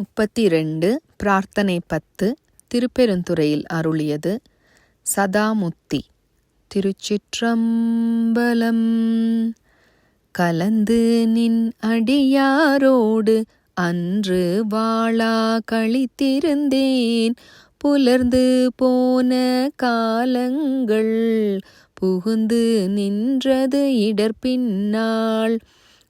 முப்பத்தி ரெண்டு பிரார்த்தனை பத்து திருப்பெருந்துறையில் அருளியது சதாமுத்தி. திருச்சிற்றம்பலம் கலந்து நின் அடியாரோடு அன்று வாழா கழித்திருந்தேன் புலர்ந்து போன காலங்கள் புகுந்து நின்றது இடர்பின்னாள்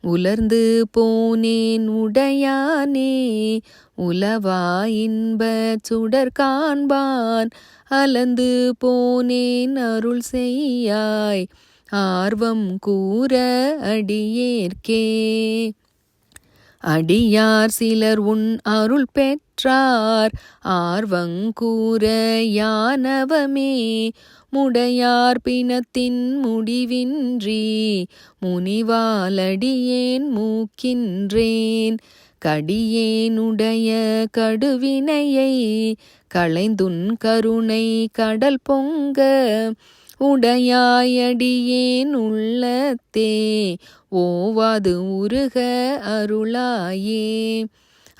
உலர்ந்து போனேன் உடையானே உலவா இன்ப சுடர் காண்பான். அலந்து போனேன் அருள் செய்யாய் ஆர்வம் கூற அடியேற்கே. அடியார் சிலர் உன் அருள் பெற்றார். ஆர்வங்கூற யானவமே முடையார் பிணத்தின் முடிவின்றி முனிவாலடியேன் மூக்கின்றேன். கடியேனுடைய கடுவினையை களைந்துன் கருணை கடல் பொங்க உடையாயடியேன் உள்ளத்தே. ஓவாது உருக அருளாயே.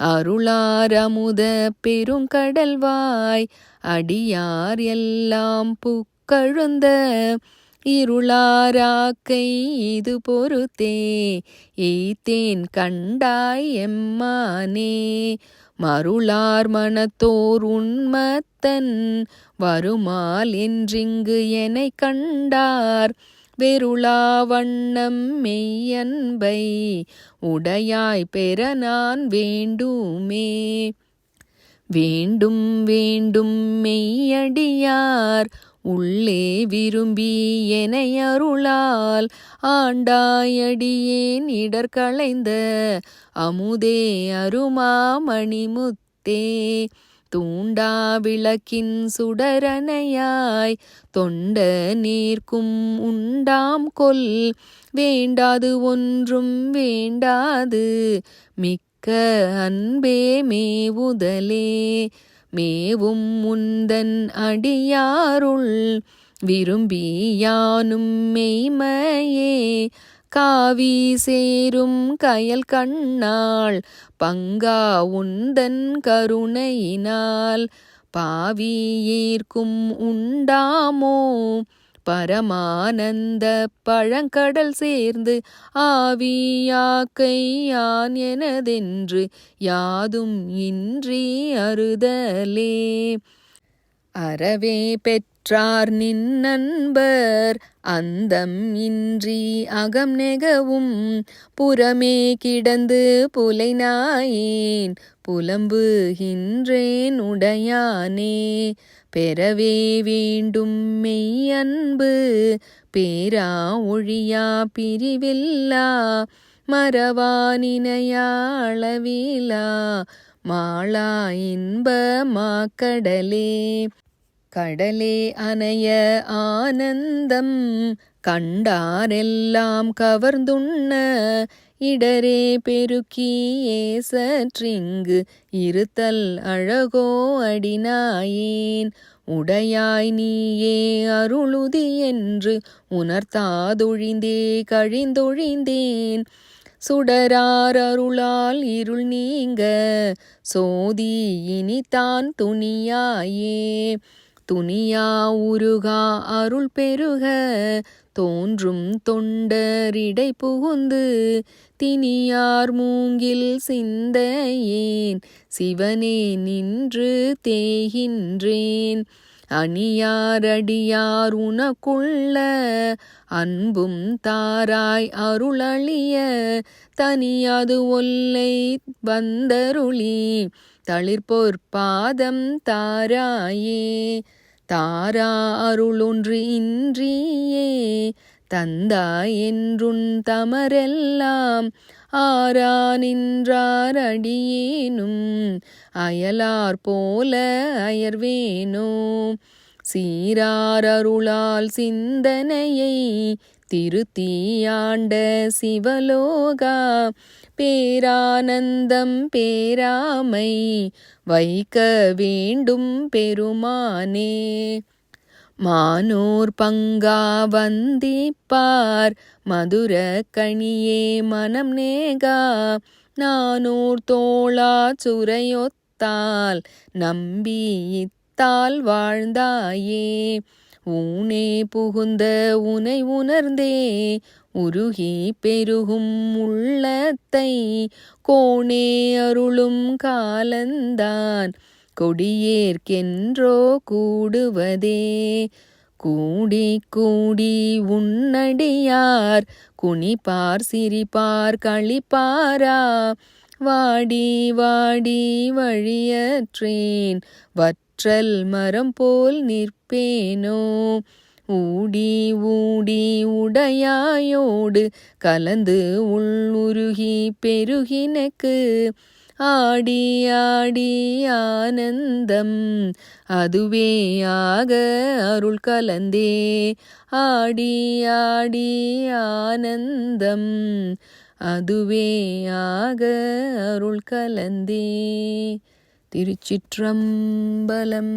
அருளாரமுத பெருங்கடல்வாய் அடியார் எல்லாம் புக்கழுந்த இருளாராக்கை இது பொறுத்தே எய்த்தேன் கண்டாய் எம்மானே. மருளார் மனத்தோர் உண்மத்தன் வருமால் என்றிங்கு எனை கண்டார். வெருளா வண்ணம் மெய்யன்பை உடையாய் பெற நான் வேண்டுமே. வேண்டும் வேண்டும் மெய்யடியார். உள்ளே விரும்பி எனையருளால் ஆண்டாயடியேன் இடர் களைந்த அமுதே அருமாமணிமுத்தே. தூண்டா விளக்கின் சுடரனையாய் தொண்ட நீர்க்கும் உண்டாம் கொல். வேண்டாது ஒன்றும் வேண்டாது. மிக்க அன்பே மேவுதலே. மேவும் முந்தன் அடியாருள் விரும்பி யானும் மெய்மையே. காவி சேரும் கயல் கண்ணாள் பங்கா உந்தன் கருணையினால் பாவி ஏற்கும் உண்டாமோ? பரமானந்த பழங்கடல் சேர்ந்து ஆவியாக்கையான் எனதென்று யாதும் இன்றி அறுதலே அறவே பெற்றார் நின் நண்பர். அந்தம் இன்றி அகம் நெகவும். புறமே கிடந்து புலைநாயேன். புலம்புகின்றேன் உடையானே. பெறவே வேண்டும் மெய் அன்பு. பேரா ஒழியா பிரிவில்லா. மரவானினையாளவிலா மாளா இன்ப மாக்கடலே கடலே அணைய ஆனந்தம் கண்டாரெல்லாம் கவர்ந்துண்ண இடரே பெருக்கியே சற்றிங்கு இருத்தல் அழகோ அடினாயேன். உடையாய் நீயே அருளுதி என்று உணர்த்தாதொழிந்தே கழிந்தொழிந்தேன். சுடரார் அருளால் இருள் நீங்க சோதி இனிதான் துணியாயே. துணியா உருகா அருள் பெருக தோன்றும் தொண்டரிடை புகுந்து தினியார் மூங்கில் சிந்தையேன் சிவனே நின்று தேகின்றேன். அணியாரடியார் உனக்குள்ள அன்பும் தாராய் அருளழிய தனியாது ஒல்லை வந்தருளி தளிர்பொற்பாதம் தாராயே. தாரா அருளொன்று இன்றியே தந்தாய் என்றுன் தமரெல்லாம் ஆரா நின்றார் அடியேனும் அயலார் போல அயர்வேனோ. சீரார் அருளால் சிந்தனையை திருத்தீயாண்ட சிவலோகா பேரானந்தம் பேராமை வைக்க வேண்டும் பெருமானே. மானோர் பங்கா வந்திப்பார் மதுர கணியே மனம் நேகா நானூர் தோளா சுரையொத்தால் நம்பி இத்தால் வாழ்ந்தாயே. ஊனே புகுந்த உனை உணர்ந்தே உருகி பெருகும் உள்ளத்தை கோணே அருளும் காலந்தான். கொடியேற்கென்றோ கூடுவதே கூடி கூடி உன்னடியார் குனிப்பார் சிரிப்பார் களிப்பாரா. வாடி வாடி வழியற்றேன் வற்ற ஊற்றல் மரம் போல் நிற்பேனோ? ஊடி ஊடி உடையாயோடு கலந்து உள்ளுருகி பெருகினக்கு. ஆடி ஆடி ஆனந்தம் அதுவே ஆக அருள் கலந்தே. ஆடி ஆடி ஆனந்தம் அதுவே ஆக அருள் கலந்தே. திருச்சிற்றம்பலம்.